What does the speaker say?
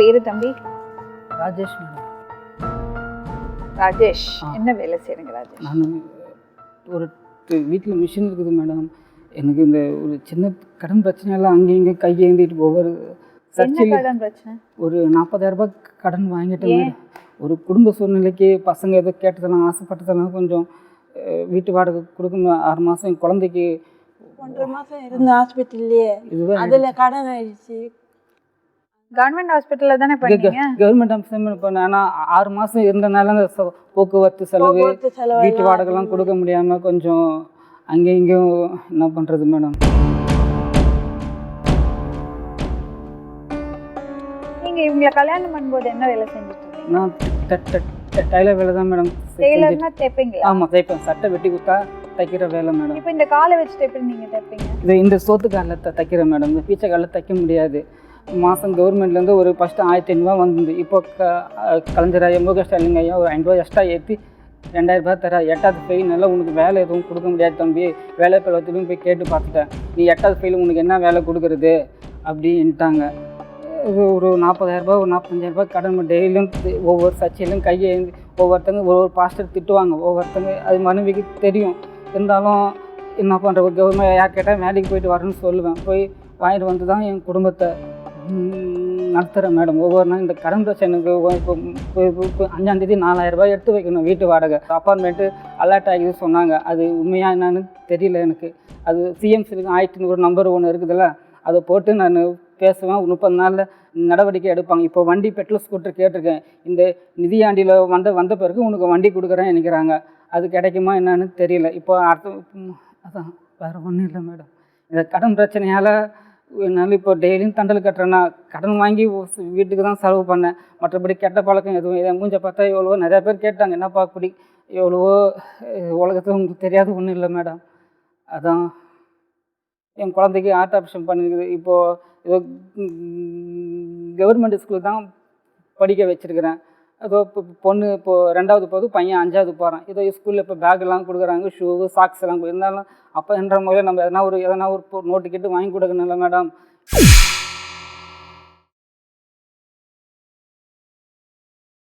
பேரு தம்பி? ராஜேஷ் மேடம். ராஜேஷ். என்ன வேலை செய்றீங்க ராஜேஷ்? நான் ஒரு வீட்டில் மிஷின் இருக்குது மேடம். எனக்கு இந்த ஒரு சின்ன கடன் பிரச்சனையெல்லாம் அங்கேயும் இங்கே ஒவ்வொரு சர்ச்சில் கடன் பிரச்சனை? ஒரு நாற்பதாயிரம் ரூபாய் கடன் வாங்கிட்டேன் ஒரு குடும்ப சூழ்நிலைக்கு பசங்க ஏதோ கேட்டதெல்லாம் ஆசைப்பட்டதெல்லாம் கொஞ்சம் வீட்டு வாடகை கொடுக்கணும் ஆறு மாதம் குழந்தைக்கு ஒன்றரை மாசம் இருந்த ஹாஸ்பிட்டல்லையே இதுவே அதுல கடன் ஆயிடுச்சு. கவர்மெண்ட் ஹாஸ்பிட்டல்ல தானே பண்ணீங்க? கவர்மெண்ட் அம்சம் பண்ணேன். ஆனால் ஆறு மாதம் இருந்தனால அந்த போக்குவரத்து செலவு வீட்டு எல்லாம் வாடகைலாம் கொடுக்க முடியாமல் கொஞ்சம் அங்கேயும் இங்கேயும் என்ன பண்ணுறது மேடம்? நீங்க இவங்களை கல்யாணம் பண்ணும்போது என்ன வேலை செஞ்சுட்டு நான் டைலர் வேலை தான் மேடம் டெய்லர்னா தைப்பீங்களா? ஆமாம் தைப்பேன். சட்டை வெட்டி கொடுத்தா தைக்கிற வேலை மேடம். இப்போ இந்த காலை வச்சுட்டு எப்படி நீங்க தைப்பீங்க? இது இந்த சோத்து காலில் தைக்கிறேன் மேடம். இந்த பீச்சை காலில் தைக்க முடியாது. மாதம் கவர்மெண்ட்லேருந்து ஒரு ஃபஸ்ட்டு ஆயிரத்தி ஐநூறுவா வந்தது. இப்போ க கலைஞர் ஐயா முக ஸ்டாலின் ஐயா ஒரு ஐநூறுவா எக்ஸ்ட்ரா ஏற்றி ரெண்டாயிரம் தர. எட்டாவது ஃபெயில் நல்லா உனக்கு வேலை எதுவும் கொடுக்க முடியாது தம்பி. வேலை பலவத்திலும் போய் கேட்டு பார்த்துட்டேன். நீ எட்டாவது ஃபெயில் உனக்கு என்ன வேலை கொடுக்குறது? அப்படின்ட்டாங்க. இது ஒரு நாற்பதாயிரரூபா ஒரு நாற்பத்தஞ்சாயிரரூபா கடன் டெய்லியும் ஒவ்வொரு சர்ச்சையிலும் கையை ஒவ்வொருத்தங்க ஒரு ஒரு பாஸ்டர் திட்டுவாங்க. ஒவ்வொருத்தங்க அது மனைவிக்கு தெரியும். இருந்தாலும் என்ன பண்ணுற கவர்மெண்ட் யார் கேட்டால் வேலைக்கு போயிட்டு வரேன்னு சொல்லுவேன். போய் வாங்கிட்டு வந்து தான் என் குடும்பத்தை நடத்துகிறேன் மேடம். ஒவ்வொரு நாள் இந்த கடன் பிரச்சனைக்கு எனக்கு இப்போ அஞ்சாந்தேதி நாலாயிரம் ரூபாய் எடுத்து வைக்கணும் வீட்டு வாடகை. அப்பார்ட்மெண்ட்டு அலர்ட் ஆகிது சொன்னாங்க. அது உண்மையாக என்னன்னு தெரியல எனக்கு. அது சிஎம்சிக்கு ஆயிரத்தி ஒரு நம்பர் ஒன்று இருக்குதுல்ல அதை போட்டு நான் பேசுவேன். முப்பது நாளில் நடவடிக்கை எடுப்பாங்க. இப்போ வண்டி பெட்ரோல் ஸ்கூட்டர் கேட்டிருக்கேன். இந்த நிதியாண்டியில் வந்த வந்த பிறகு உனக்கு வண்டி கொடுக்குறேன் நினைக்கிறாங்க. அது கிடைக்குமா என்னன்னு தெரியல. இப்போ அடுத்த அதான் வேறு ஒன்றும் இல்லை மேடம். இந்த கடன் பிரச்சனையால் என்னால் இப்போ டெய்லியும் தண்டல் கட்டுறேன்னா கடன் வாங்கி வீட்டுக்கு தான் செலவு பண்ணேன். மற்றபடி கெட்ட பழக்கம் எதுவும் என் மூஞ்ச பார்த்தா எவ்வளவோ நிறையா பேர் கேட்டாங்க. என்னப்பா குடி? எவ்வளவோ உலகத்தில் உங்களுக்கு தெரியாத ஒன்றும் இல்லை மேடம். அதான் என் குழந்தைக்கு ஆர்ட் ஆப்ஷன் பண்ணிருக்குது. இப்போது ஏதோ கவர்மெண்ட் ஸ்கூல் தான் படிக்க வச்சுருக்கிறேன். அதோ இப்போ பொண்ணு இப்போது ரெண்டாவது போகுது பையன் அஞ்சாவது போகிறான் ஏதோ ஸ்கூலில் இப்போ பேக்கெல்லாம் கொடுக்குறாங்க ஷூவு சாக்ஸ் எல்லாம் இருந்தாலும் அப்போ என்ற முறையில் நம்ம எதனா ஒரு எதனா ஒரு நோட்டு கேட்டு வாங்கி கொடுக்கணும்ல மேடம்